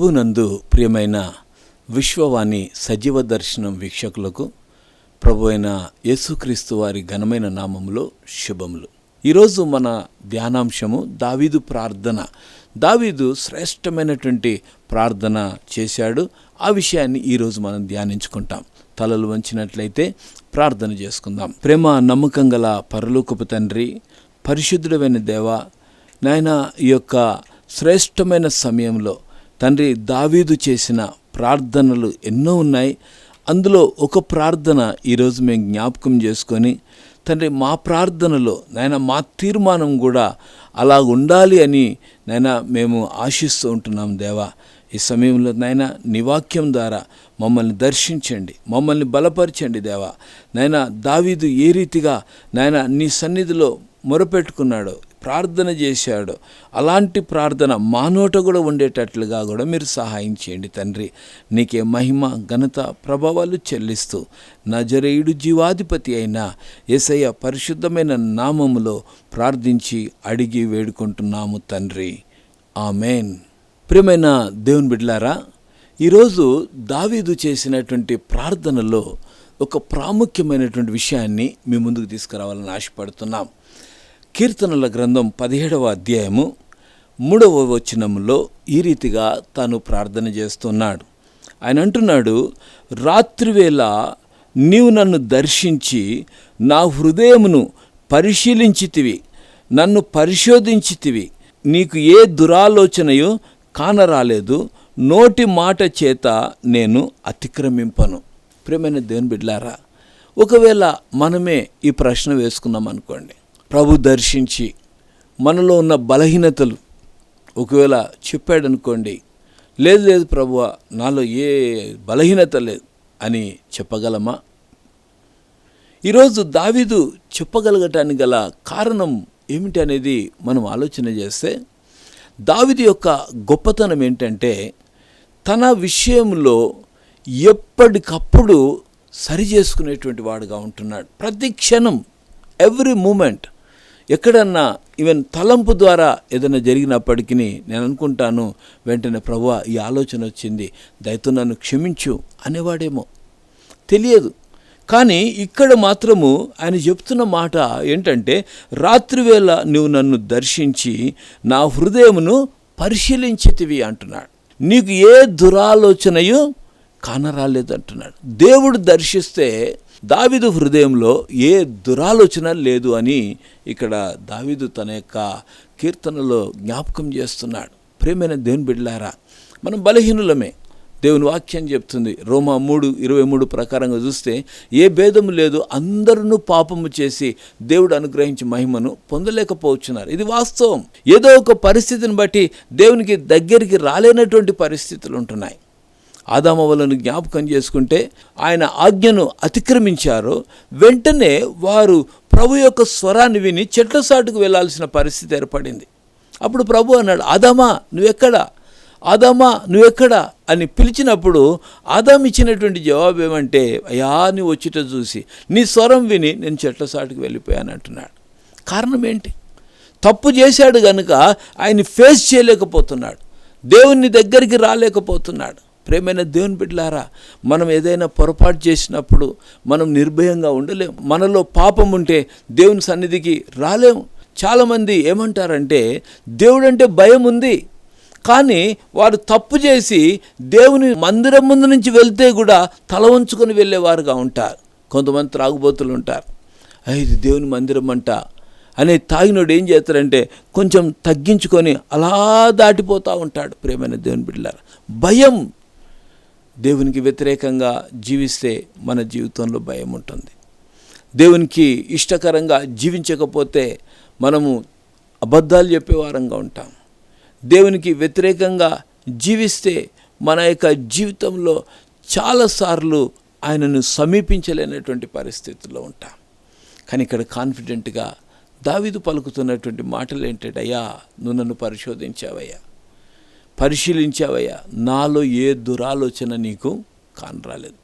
ప్రభునందు ప్రియమైన విశ్వవాణి సజీవ దర్శనం వీక్షకులకు ప్రభు అయిన యేసుక్రీస్తు వారి ఘనమైన నామములో శుభములు. ఈరోజు మన ధ్యానాంశము దావీదు ప్రార్థన. దావీదు శ్రేష్టమైనటువంటి ప్రార్థన చేశాడు. ఆ విషయాన్ని ఈరోజు మనం ధ్యానించుకుంటాం. తలలు వంచినట్లయితే ప్రార్థన చేసుకుందాం. ప్రేమ నమ్మకం గల పరలోకపు తండ్రి పరిశుద్ధుడమైన దేవ నాయన ఈ యొక్క శ్రేష్టమైన సమయంలో తండ్రి దావీదు చేసిన ప్రార్థనలు ఎన్నో ఉన్నాయి. అందులో ఒక ప్రార్థన ఈరోజు మేము జ్ఞాపకం చేసుకొని తండ్రి మా ప్రార్థనలో నాయన మా తీర్మానం కూడా అలా ఉండాలి అని నాయన మేము ఆశిస్తూ ఉంటున్నాం దేవా. ఈ సమయంలో నాయన నివాక్యం ద్వారా మమ్మల్ని దర్శించండి మమ్మల్ని బలపరచండి దేవా. నాయన దావీదు ఏ రీతిగా నాయన నీ సన్నిధిలో మొరపెట్టుకున్నాడో ప్రార్థన చేశాడు. అలాంటి ప్రార్థన మానోట కూడా ఉండేటట్లుగా కూడా మీరు సహాయం చేయండి తండ్రి. నీకే మహిమ ఘనత ప్రభావాలు చెల్లిస్తూ నజరేయుడు జీవాధిపతి అయిన యేసయ్య పరిశుద్ధమైన నామములో ప్రార్థించి అడిగి వేడుకుంటున్నాము తండ్రి. ఆమెన్. ప్రియమైన దేవుని బిడ్లారా ఈరోజు దావీదు చేసినటువంటి ప్రార్థనలో ఒక ప్రాముఖ్యమైనటువంటి విషయాన్ని మీ ముందుకు తీసుకురావాలని ఆశపడుతున్నాం. కీర్తనల గ్రంథం పదిహేడవ అధ్యాయము మూడవ వచనంలో ఈ రీతిగా తాను ప్రార్థన చేస్తున్నాడు. ఆయన అంటున్నాడు రాత్రివేళ నీవు నన్ను దర్శించి నా హృదయమును పరిశీలించితివి నన్ను పరిశోధించితివి. నీకు ఏ దురాలోచనయో కానరాలేదు నోటి మాట చేత నేను అతిక్రమింపను. ప్రేమైన దేవుని బిడ్లారా ఒకవేళ మనమే ఈ ప్రశ్న వేసుకున్నాం అనుకోండి ప్రభు దర్శించి మనలో ఉన్న బలహీనతలు ఒకవేళ చెప్పాడనుకోండి లేదు లేదు ప్రభు నాలో ఏ బలహీనత లేదు అని చెప్పగలమా? ఈరోజు దావీదు చెప్పగలగటానికి గల కారణం ఏమిటి అనేది మనం ఆలోచన చేస్తే దావిది యొక్క గొప్పతనం ఏంటంటే తన విషయంలో ఎప్పటికప్పుడు సరి చేసుకునేటువంటి వాడుగా ఉంటున్నాడు. ప్రతి క్షణం ఎవ్రీ మూమెంట్ ఎక్కడన్నా ఈవెన్ తలంపు ద్వారా ఏదైనా జరిగినప్పటికీ నేను అనుకుంటాను వెంటనే ప్రభు ఈ ఆలోచన వచ్చింది. దయతో నన్ను క్షమించు అనేవాడేమో. తెలియదు. కానీ ఇక్కడ మాత్రము ఆయన చెప్తున్న మాట ఏంటంటే రాత్రివేళ నువ్వు నన్ను దర్శించి నా హృదయమును పరిశీలించితివి అంటున్నాడు. నీకు ఏ దురాలోచనయు కానరాలేదు అంటున్నాడు దేవుడు దర్శిస్తే దావిదు హృదయంలో ఏ దురాలోచన లేదు అని ఇక్కడ దావిదు తన యొక్క కీర్తనలో జ్ఞాపకం చేస్తున్నాడు. ప్రేమైన దేవుని బిడ్డలారా మనం బలహీనులమే. దేవుని వాక్యం చెప్తుంది. రోమా మూడు ఇరవై మూడు ప్రకారంగా చూస్తే ఏ భేదము లేదు అందరూ పాపము చేసి దేవుడు అనుగ్రహించి మహిమను పొందలేకపోతున్నారు ఇది వాస్తవం. ఏదో ఒక పరిస్థితిని బట్టి దేవునికి దగ్గరికి రాలేనటువంటి పరిస్థితులు ఉంటున్నాయి. ఆదామవలను జ్ఞాపకం చేసుకుంటే ఆయన ఆజ్ఞను అతిక్రమించారు. వెంటనే వారు ప్రభు యొక్క స్వరాన్ని విని చెట్ల సాటుకు వెళ్ళాల్సిన పరిస్థితి ఏర్పడింది. అప్పుడు ప్రభు అన్నాడు ఆదామా నువ్వెక్కడా? ఆదామా నువ్వెక్కడా? అని పిలిచినప్పుడు ఆదాం ఇచ్చినటువంటి జవాబు ఏమంటే అయ్యా నువ్వు వచ్చిట చూసి నీ స్వరం విని నేను చెట్ల సాటుకు వెళ్ళిపోయాను అంటున్నాడు. కారణం ఏంటి? తప్పు చేశాడు గనుక ఆయన్ని ఫేస్ చేయలేకపోతున్నాడు. దేవుని దగ్గరికి రాలేకపోతున్నాడు. ప్రేమైన దేవుని బిడ్డలారా మనం ఏదైనా పొరపాటు చేసినప్పుడు మనం నిర్భయంగా ఉండలేం. మనలో పాపం ఉంటే దేవుని సన్నిధికి రాలేము. చాలామంది ఏమంటారంటే దేవుడంటే భయం ఉంది. కానీ వారు తప్పు చేసి దేవుని మందిరం ముందు నుంచి వెళ్తే కూడా తల వంచుకొని వెళ్ళేవారుగా ఉంటారు. కొంతమంది త్రాగుబోతులు ఉంటారు. ఇది దేవుని మందిరం అంట. అనే తాగినోడు ఏం చేస్తారంటే కొంచెం తగ్గించుకొని అలా దాటిపోతూ ఉంటాడు ప్రేమైన దేవుని బిడ్డలారా. భయం దేవునికి వ్యతిరేకంగా జీవిస్తే మన జీవితంలో భయం ఉంటుంది. దేవునికి ఇష్టకరంగా జీవించకపోతే మనము అబద్ధాలు చెప్పేవారంగా ఉంటాం. దేవునికి వ్యతిరేకంగా జీవిస్తే మన యొక్క జీవితంలో చాలాసార్లు ఆయనను సమీపించలేనటువంటి పరిస్థితుల్లో ఉంటాం. కానీ ఇక్కడ కాన్ఫిడెంట్గా దావిదు పలుకుతున్నటువంటి మాటలు ఏంటంటే అయ్యా నువ్వు నన్ను పరిశోధించావయ్యా. పరిశీలించావయ్యా. నాలో ఏ దురాలోచన నీకు కానరాలేదు.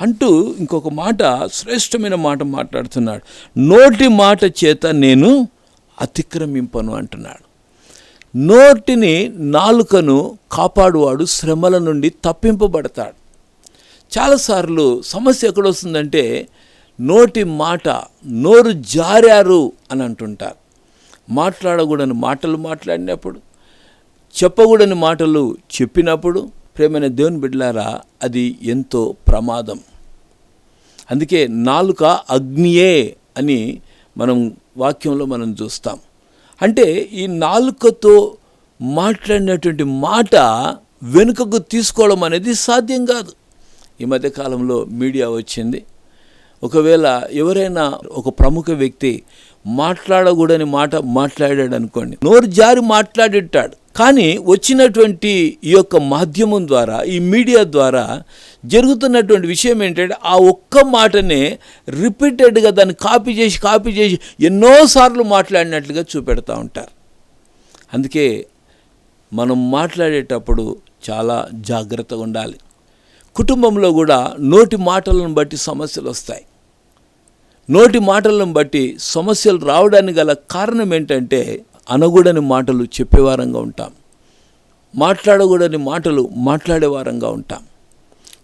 అంటూ ఇంకొక మాట శ్రేష్టమైన మాట మాట్లాడుతున్నాడు. నోటి మాట చేత నేను అతిక్రమింపను అంటున్నాడు. నోటిని నాలుకను కాపాడువాడు శ్రమల నుండి తప్పింపబడతాడు. చాలాసార్లు సమస్య ఎక్కడొస్తుందంటే నోటి మాట నోరు జారారు అని అంటుంటారు. మాట్లాడకూడని మాటలు మాట్లాడినప్పుడు చెప్పకూడని మాటలు చెప్పినప్పుడు ప్రేమైన దేవుని బిడ్డలారా అది ఎంతో ప్రమాదం. అందుకే నాలుక అగ్నియే అని మనం వాక్యంలో మనం చూస్తాం. అంటే ఈ నాలుకతో మాట్లాడినటువంటి మాట వెనుకకు తీసుకోవడం అనేది సాధ్యం కాదు. ఈ మధ్యకాలంలో మీడియా వచ్చింది. ఒకవేళ ఎవరైనా ఒక ప్రముఖ వ్యక్తి మాట్లాడకూడని మాట మాట్లాడాడు అనుకోండి నోరు జారి మాట్లాడిట్టాడు. కానీ వచ్చినటువంటి ఈ యొక్క మాధ్యమం ద్వారా ఈ మీడియా ద్వారా జరుగుతున్నటువంటి విషయం ఏంటంటే ఆ ఒక్క మాటనే రిపీటెడ్గా దాన్ని కాపీ చేసి కాపీ చేసి ఎన్నోసార్లు మాట్లాడినట్లుగా చూపెడతా ఉంటారు. అందుకే మనం మాట్లాడేటప్పుడు చాలా జాగ్రత్తగా ఉండాలి. కుటుంబంలో కూడా నోటి మాటలను బట్టి సమస్యలు వస్తాయి. నోటి మాటలను బట్టి సమస్యలు రావడానికి గల కారణం ఏంటంటే అనగూడని మాటలు చెప్పేవారంగా ఉంటాం. మాట్లాడకూడని మాటలు మాట్లాడేవారంగా ఉంటాం.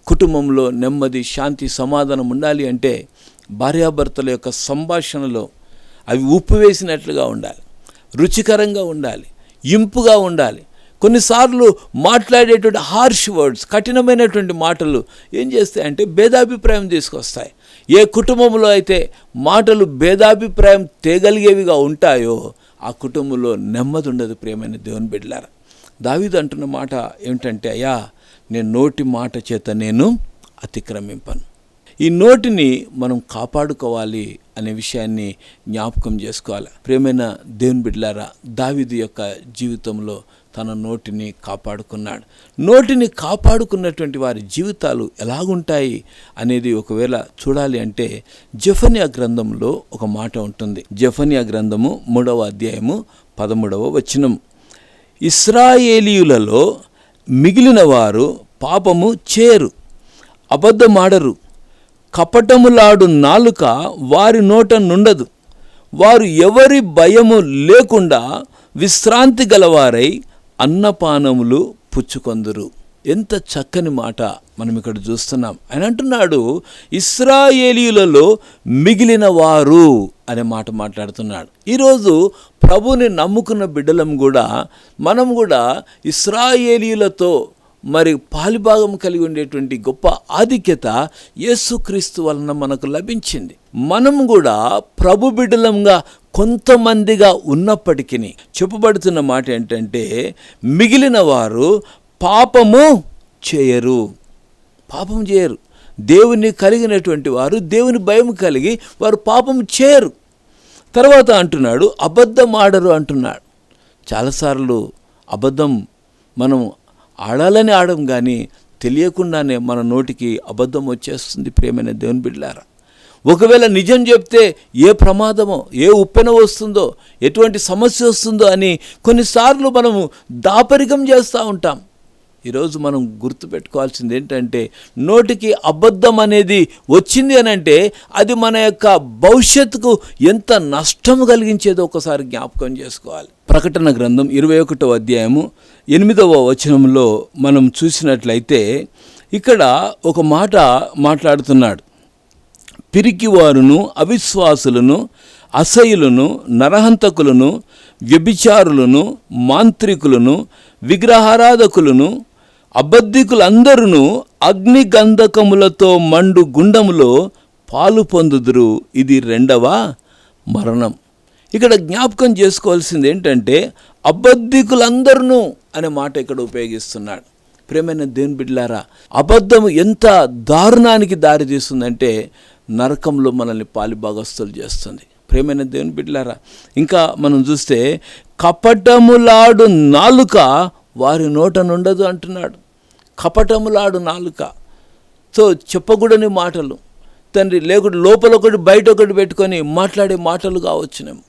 కుటుంబంలో నెమ్మది శాంతి సమాధానం ఉండాలి అంటే భార్యాభర్తల యొక్క సంభాషణలో అవి ఉప్పు వేసినట్లుగా ఉండాలి. రుచికరంగా ఉండాలి. ఇంపుగా ఉండాలి. కొన్నిసార్లు మాట్లాడేటువంటి హార్ష్ వర్డ్స్ కఠినమైనటువంటి మాటలు ఏం చేస్తాయంటే భేదాభిప్రాయం తీసుకొస్తాయి. ఏ కుటుంబంలో అయితే మాటలు భేదాభిప్రాయం తేగలిగేవిగా ఉంటాయో ఆ కుటుంబంలో నెమ్మది ఉండదు ప్రేమైన దేవుని బిడ్డలారా. దావీదు అంటున్న మాట ఏమిటంటే అయ్యా నేను నోటి మాట చేత నేను అతిక్రమింపను. ఈ నోటిని మనం కాపాడుకోవాలి అనే విషయాన్ని జ్ఞాపకం చేసుకోవాలి. ప్రేమైన దేవుని బిడ్డలారా దావీదు యొక్క జీవితంలో తన నోటిని కాపాడుకున్నాడు. నోటిని కాపాడుకున్నటువంటి వారి జీవితాలు ఎలాగుంటాయి అనేది ఒకవేళ చూడాలి అంటే జఫనియా గ్రంథంలో ఒక మాట ఉంటుంది. జఫనియా గ్రంథము మూడవ అధ్యాయము పదమూడవ వచనం. ఇస్రాయేలీయులలో మిగిలిన వారు పాపము చేరు అబద్ధమాడరు. కపటములాడు నాలుక వారి నోట నుండదు. వారు ఎవరి భయము లేకుండా విశ్రాంతి గలవారై అన్నపానములు పుచ్చుకొందురు. ఎంత చక్కని మాట మనం ఇక్కడ చూస్తున్నాం. ఆయన అంటున్నాడు ఇస్రాయేలీలలో మిగిలిన వారు అనే మాట మాట్లాడుతున్నాడు. ఈరోజు ప్రభుని నమ్ముకున్న బిడ్డలం కూడా మనం కూడా ఇస్రాయేలీలతో మరి పాలిభాగం కలిగి ఉండేటువంటి గొప్ప ఆధిక్యత యేసుక్రీస్తు వలన మనకు లభించింది. మనం కూడా ప్రభు బిడ్డలంగా కొంతమందిగా ఉన్నప్పటికీ చెప్పబడుతున్న మాట ఏంటంటే మిగిలిన వారు పాపము చేయరు. పాపం చేయరు. దేవుని కలిగినటువంటి వారు దేవుని భయం కలిగి వారు పాపం చేయరు. తర్వాత అంటున్నాడు అబద్ధం ఆడరు అంటున్నాడు. చాలాసార్లు అబద్ధం మనం ఆడాలని ఆడడం కానీ తెలియకుండానే మన నోటికి అబద్ధం వచ్చేస్తుంది ప్రేమైన దేవుని బిడ్డారా ఒకవేళ నిజం చెప్తే ఏ ప్రమాదమో ఏ ఉప్పెన వస్తుందో ఎటువంటి సమస్య వస్తుందో అని కొన్నిసార్లు మనము దాపరికం చేస్తూ ఉంటాం. ఈరోజు మనం గుర్తుపెట్టుకోవాల్సింది ఏంటంటే నోటికి అబద్ధం అనేది వచ్చింది అని అంటే అది మన యొక్క భవిష్యత్తుకు ఎంత నష్టం కలిగించేదో ఒకసారి జ్ఞాపకం చేసుకోవాలి. ప్రకటన గ్రంథం ఇరవై ఒకటో అధ్యాయము ఎనిమిదవ వచనంలో మనం చూసినట్లయితే ఇక్కడ ఒక మాట మాట్లాడుతున్నాడు. పిరికివారును అవిశ్వాసులను అసయులను నరహంతకులను వ్యభిచారులను మాంత్రికులను విగ్రహారాధకులను అబద్ధికులందరూ అగ్నిగంధకములతో మండు గుండములో పాలు పొందుదురు. ఇది రెండవ మరణం. ఇక్కడ జ్ఞాపకం చేసుకోవాల్సింది ఏంటంటే అబద్ధికులందరూ అనే మాట ఇక్కడ ఉపయోగిస్తున్నాడు. ప్రేమైన దేవుని బిడ్డలారా అబద్ధము ఎంత దారుణానికి దారి తీస్తుందంటే నరకంలో మనల్ని పాలిభాగస్తులు చేస్తుంది. ప్రేమైన దేవుని బిడ్డలారా ఇంకా మనం చూస్తే కపటములాడు నాలుక వారి నోట నుండదు అంటున్నాడు. కపటములాడు నాలుక. సో చెప్పకూడని మాటలు. తండ్రి లేకుంటే లోపల ఒకటి బయట ఒకటి పెట్టుకొని మాట్లాడే మాటలు కావచ్చునేమో.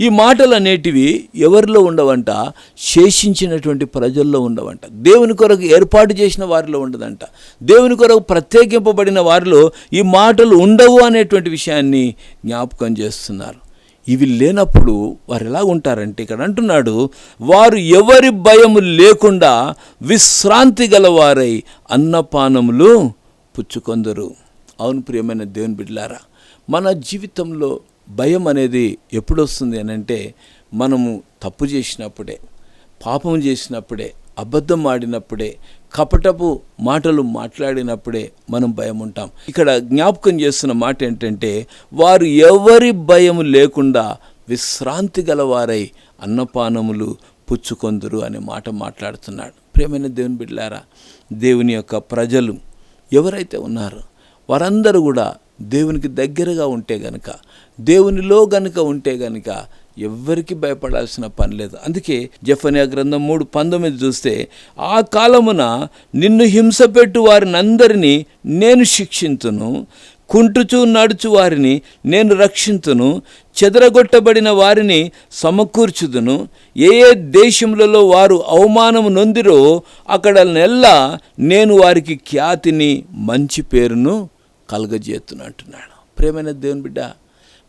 ఈ మాటలు అనేటివి ఎవరిలో ఉండవంట? శేషించినటువంటి ప్రజల్లో ఉండవంట. దేవుని కొరకు ఏర్పాటు చేసిన వారిలో ఉండదంట. దేవుని కొరకు ప్రత్యేకింపబడిన వారిలో ఈ మాటలు ఉండవు అనేటువంటి విషయాన్ని జ్ఞాపకం చేస్తున్నారు. ఇవి లేనప్పుడు వారు ఎలా ఉంటారంటే ఇక్కడ అంటున్నాడు వారు ఎవరి భయము లేకుండా విశ్రాంతి గలవారై అన్నపానములు పుచ్చుకొందరు. అవును ప్రియమైన దేవుని బిడ్డలారా మన జీవితంలో భయం అనేది ఎప్పుడు వస్తుంది అని అంటే మనము తప్పు చేసినప్పుడే పాపం చేసినప్పుడే అబద్ధం ఆడినప్పుడే కపటపు మాటలు మాట్లాడినప్పుడే మనం భయం ఉంటాం ఇక్కడ జ్ఞాపకం చేస్తున్న మాట ఏంటంటే వారు ఎవరి భయం లేకుండా విశ్రాంతి గలవారై అన్నపానములు పుచ్చుకొందురు అనే మాట మాట్లాడుతున్నాడు. ప్రేమైన దేవుని బిడ్డలారా దేవుని యొక్క ప్రజలు ఎవరైతే ఉన్నారో వారందరూ కూడా దేవునికి దగ్గరగా ఉంటే గనక దేవునిలో గనుక ఉంటే గనుక ఎవ్వరికి భయపడాల్సిన పని లేదు. అందుకే జఫనియా గ్రంథం మూడు పంతొమ్మిది చూస్తే ఆ కాలమున నిన్ను హింసపెట్టు వారిని అందరినీ నేను శిక్షించును. కుంటుచు నడుచు వారిని నేను రక్షించును. చెదరగొట్టబడిన వారిని సమకూర్చుదును. ఏ ఏ దేశములలో వారు అవమానము నొందిరో అక్కడ నెల్ల నేను వారికి ఖ్యాతిని మంచి పేరును కలగజేతును అంటున్నాడు. ప్రేమైన దేవుని బిడ్డ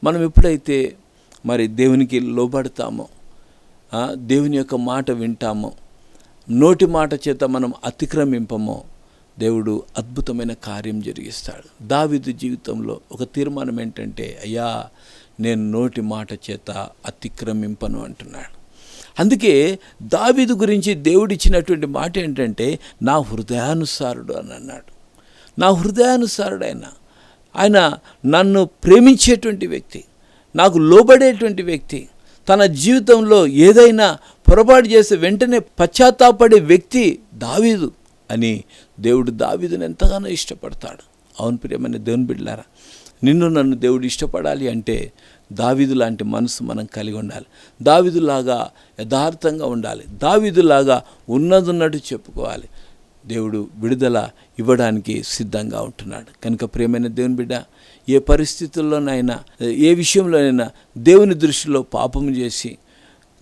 మనం ఎప్పుడైతే మరి దేవునికి లోబడతామో దేవుని యొక్క మాట వింటామో నోటి మాట చేత మనం అతిక్రమింపమో దేవుడు అద్భుతమైన కార్యం జరిగిస్తాడు. దావిదు జీవితంలో ఒక తీర్మానం ఏంటంటే అయ్యా నేను నోటి మాట చేత అతిక్రమింపను అంటున్నాడు. అందుకే దావిదు గురించి దేవుడిచ్చినటువంటి మాట ఏంటంటే నా హృదయానుసారుడు అని అన్నాడు. నా హృదయానుసారుడైనా ఆయన నన్ను ప్రేమించేటువంటి వ్యక్తి నాకు లోబడేటువంటి వ్యక్తి తన జీవితంలో ఏదైనా పొరపాటు చేసే వెంటనే పశ్చాత్తాపడే వ్యక్తి దావీదు అని దేవుడు దావీదుని ఎంతగానో ఇష్టపడతాడు. అవును ప్రియమైన దేవుని బిడ్డలారా నిన్ను నన్ను దేవుడు ఇష్టపడాలి అంటే దావీదు లాంటి మనసు మనం కలిగి ఉండాలి. దావీదులాగా యథార్థంగా ఉండాలి. దావీదులాగా ఉన్నదున్నట్టు చెప్పుకోవాలి. దేవుడు విడుదల ఇవ్వడానికి సిద్ధంగా ఉంటున్నాడు. కనుక ప్రియమైన దేవుని బిడ్డ ఏ పరిస్థితుల్లోనైనా ఏ విషయంలోనైనా దేవుని దృష్టిలో పాపం చేసి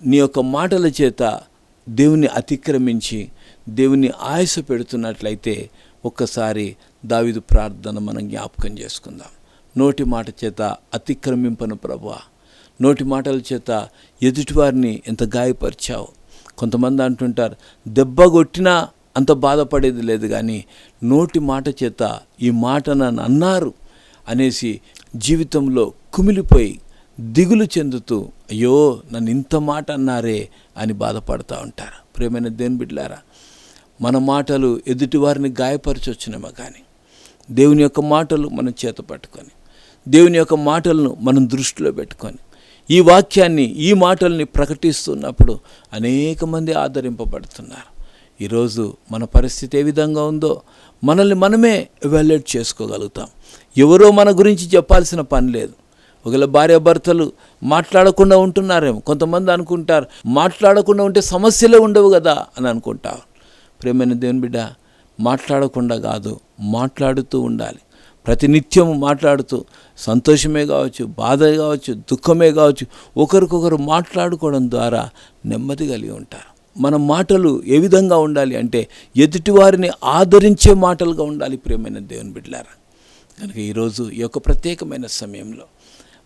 నీ యొక్క మాటల చేత దేవుని అతిక్రమించి దేవుని ఆయాస పెడుతున్నట్లయితే ఒక్కసారి దావిదు ప్రార్థన మనం జ్ఞాపకం చేసుకుందాం. నోటి మాట చేత అతిక్రమింపను ప్రభువా. నోటి మాటల చేత ఎదుటివారిని ఎంత గాయపరిచావు. కొంతమంది అంటుంటారు దెబ్బ కొట్టినా అంత బాధపడేది లేదు కానీ నోటి మాట చేత ఈ మాట నన్ను అన్నారు అనేసి జీవితంలో కుమిలిపోయి దిగులు చెందుతూ అయ్యో నన్ను ఇంత మాట అన్నారే అని బాధపడుతూ ఉంటారు. ప్రేమైన దేని బిడ్డలారా మన మాటలు ఎదుటివారిని గాయపరచొచ్చినేమో కానీ దేవుని యొక్క మాటలు మనం చేత పట్టుకొని దేవుని యొక్క మాటలను మనం దృష్టిలో పెట్టుకొని ఈ వాక్యాన్ని ఈ మాటల్ని ప్రకటిస్తున్నప్పుడు అనేక మంది ఆదరింపబడుతున్నారు. ఈరోజు మన పరిస్థితి ఏ విధంగా ఉందో మనల్ని మనమే ఎవాల్యుయేట్ చేసుకోగలుగుతాం. ఎవరో మన గురించి చెప్పాల్సిన పని లేదు. ఒకవేళ భార్యాభర్తలు మాట్లాడకుండా ఉంటున్నారేమో కొంతమంది అనుకుంటారు మాట్లాడకుండా ఉంటే సమస్యలే ఉండవు కదా అని అనుకుంటారు. ప్రేమైన దేవుని బిడ్డ మాట్లాడకుండా కాదు మాట్లాడుతూ ఉండాలి. ప్రతినిత్యం మాట్లాడుతూ సంతోషమే కావచ్చు బాధ కావచ్చు దుఃఖమే కావచ్చు ఒకరికొకరు మాట్లాడుకోవడం ద్వారా నెమ్మది కలిగి ఉంటారు. మన మాటలు ఏ విధంగా ఉండాలి అంటే ఎదుటివారిని ఆదరించే మాటలుగా ఉండాలి ప్రియమైన దేవుని బిడ్డలారా. కనుక ఈరోజు ఈ యొక్క ప్రత్యేకమైన సమయంలో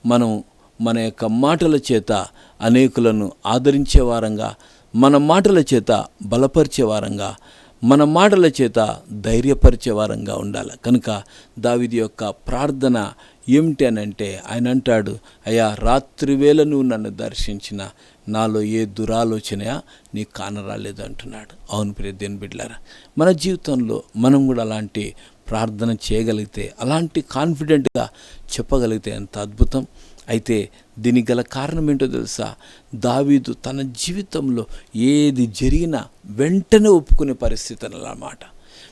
మనం మన యొక్క మాటల చేత అనేకులను ఆదరించే వారంగా మన మాటల చేత బలపరిచే వారంగా మన మాటల చేత ధైర్యపరిచే వారంగా ఉండాలి. కనుక దావిది యొక్క ప్రార్థన ఏమిటి అని అంటే ఆయన అంటాడు అయ్యా రాత్రి వేళ నువ్వు నన్ను దర్శించిన నాలో ఏ దురాలోచన నీకు కానరాలేదు అంటున్నాడు అవును ప్రియ దేని బిడ్డారా మన జీవితంలో మనం కూడా అలాంటి ప్రార్థన చేయగలిగితే అలాంటి కాన్ఫిడెంట్గా చెప్పగలిగితే ఎంత అద్భుతం. అయితే దీనికి గల కారణం ఏంటో తెలుసా? దావీదు తన జీవితంలో ఏది జరిగినా వెంటనే ఒప్పుకునే పరిస్థితి అన్నమాట.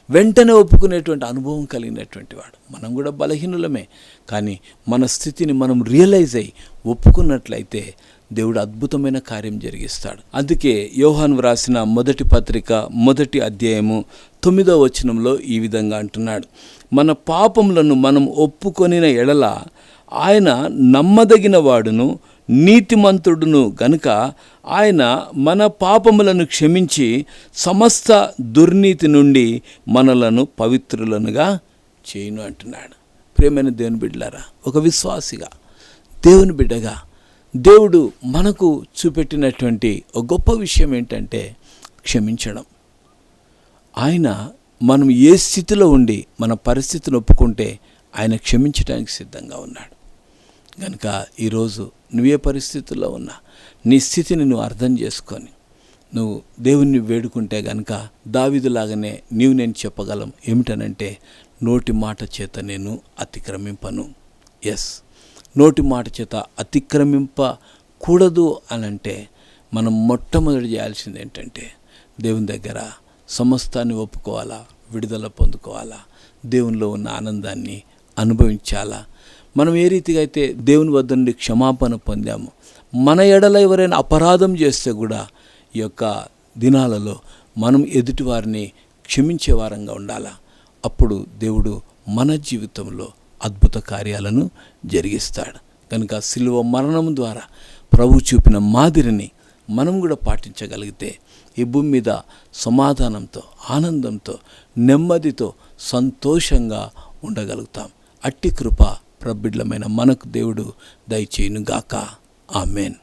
వెంటనే ఒప్పుకునేటువంటి అనుభవం కలిగినటువంటి వాడు. మనం కూడా బలహీనులమే. కానీ మన స్థితిని మనం రియలైజ్ అయ్యి ఒప్పుకున్నట్లయితే దేవుడు అద్భుతమైన కార్యం జరిగిస్తాడు. అందుకే యోహాన్ వ్రాసిన మొదటి పత్రిక మొదటి అధ్యాయము తొమ్మిదో వచనంలో ఈ విధంగా అంటున్నాడు. మన పాపములను మనం ఒప్పుకొనిన ఎడల ఆయన నమ్మదగిన వాడును నీతిమంతుడును గనుక ఆయన మన పాపములను క్షమించి సమస్త దుర్నీతి నుండి మనలను పవిత్రులనుగా చేయను అంటున్నాడు. ప్రేమైన దేవుని బిడ్డలారా ఒక విశ్వాసిగా దేవుని బిడ్డగా దేవుడు మనకు చూపెట్టినటువంటి ఒక గొప్ప విషయం ఏంటంటే క్షమించడం. ఆయన మనం ఏ స్థితిలో ఉండి మన పరిస్థితిని ఒప్పుకుంటే ఆయన క్షమించడానికి సిద్ధంగా ఉన్నాడు. కనుక ఈరోజు నువ్వే పరిస్థితుల్లో ఉన్నా నీ స్థితిని నువ్వు అర్థం చేసుకొని నువ్వు దేవుణ్ణి వేడుకుంటే గనక దావిదులాగానే నీవు నేను చెప్పగలం ఏమిటనంటే నోటి మాట చేత నేను అతిక్రమింపను. ఎస్ నోటి మాట చేత అతిక్రమింపకూడదు అని అంటే మనం మొట్టమొదటి చేయాల్సింది ఏంటంటే దేవుని దగ్గర సమస్తాన్ని ఒప్పుకోవాలా విడుదల పొందుకోవాలా దేవునిలో ఉన్న ఆనందాన్ని అనుభవించాలా? మనం ఏ రీతిగా అయితే దేవుని వద్ద నుండి క్షమాపణ పొందాము మన ఎడల ఎవరైనా అపరాధం చేస్తే కూడా ఈ యొక్క దినాలలో మనం ఎదుటి వారిని క్షమించే వారంగా ఉండాలా? అప్పుడు దేవుడు మన జీవితంలో అద్భుత కార్యాలను జరిగిస్తాడు. కనుక సిలువ మరణం ద్వారా ప్రభు చూపిన మాదిరిని మనం కూడా పాటించగలిగితే ఈ భూమి మీద సమాధానంతో ఆనందంతో నెమ్మదితో సంతోషంగా ఉండగలుగుతాం. అట్టి కృప ప్రబిడ్లమైన మనకు దేవుడు దయచేయునుగాక. ఆమెన్.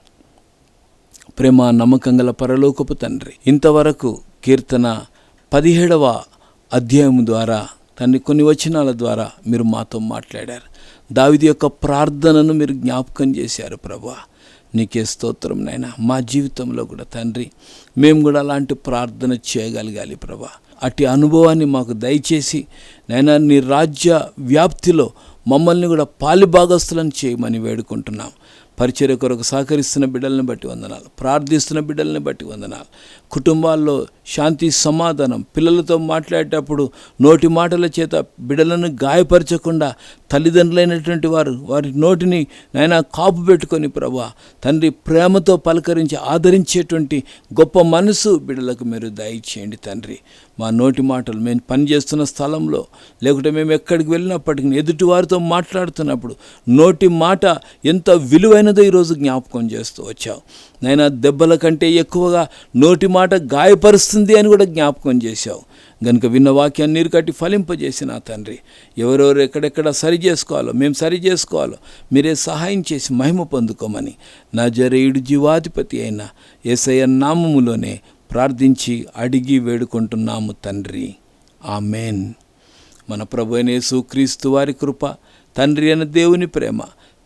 ప్రేమ నమ్మకం గల పరలోకపు తండ్రి ఇంతవరకు కీర్తన పదిహేడవ అధ్యాయం ద్వారా తండ్రి కొన్ని వచనాల ద్వారా మీరు మాతో మాట్లాడారు. దావిది యొక్క ప్రార్థనను మీరు జ్ఞాపకం చేశారు ప్రభా. నీకే స్తోత్రం నాయన. మా జీవితంలో కూడా తండ్రి మేము కూడా అలాంటి ప్రార్థన చేయగలగాలి ప్రభా. అట్టి అనుభవాన్ని మాకు దయచేసి నైనా నీ రాజ్య వ్యాప్తిలో మమ్మల్ని కూడా పాలిభాగస్తులను చేయమని వేడుకుంటున్నాం. పరిచర్య కొరకు సహకరిస్తున్న బిడ్డలను బట్టి వందనాలు. ప్రార్థిస్తున్న బిడ్డల్ని బట్టి వందనాలు. కుటుంబాల్లో శాంతి సమాధానం పిల్లలతో మాట్లాడేటప్పుడు నోటి మాటల చేత బిడలను గాయపరచకుండా తల్లిదండ్రులైనటువంటి వారు వారి నోటిని నాయన కాపు పెట్టుకొని ప్రభా తండ్రి ప్రేమతో పలకరించి ఆదరించేటువంటి గొప్ప మనసు బిడలకు మీరు దయచేయండి తండ్రి. మా నోటి మాటలు మేము పనిచేస్తున్న స్థలంలో లేకుంటే మేము ఎక్కడికి వెళ్ళినప్పటికీ ఎదుటి వారితో మాట్లాడుతున్నప్పుడు నోటి మాట ఎంత విలువైనదో ఈరోజు జ్ఞాపకం చేస్తూ వచ్చావు నైనా దెబ్బల కంటే ఎక్కువగా నోటి మాట గాయపరుస్తుంది అని కూడా జ్ఞాపకం చేశావు. గనుక విన్న వాక్యాన్ని నీరు కట్టి ఫలింపజేసి నా తండ్రి. ఎవరెవరు ఎక్కడెక్కడ సరి చేసుకోవాలో మేము సరి చేసుకోవాలో మీరే సహాయం చేసి మహిమ పొందుకోమని నా జరేయుడు జీవాధిపతి అయిన ఎస్ఐ నామములోనే ప్రార్థించి అడిగి వేడుకుంటున్నాము తండ్రి. ఆమెన్. మన ప్రభు అనేసు క్రీస్తు వారి కృప తండ్రి అయిన దేవుని ప్రేమ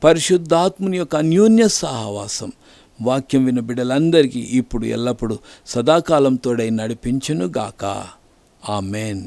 పరిశుద్ధాత్ముని యొక్క అన్యోన్య సహవాసం వాక్యం విన్న బిడ్డలందరికీ ఇప్పుడు ఎల్లప్పుడూ సదాకాలం తోడై నడిపించును ఆమెన్.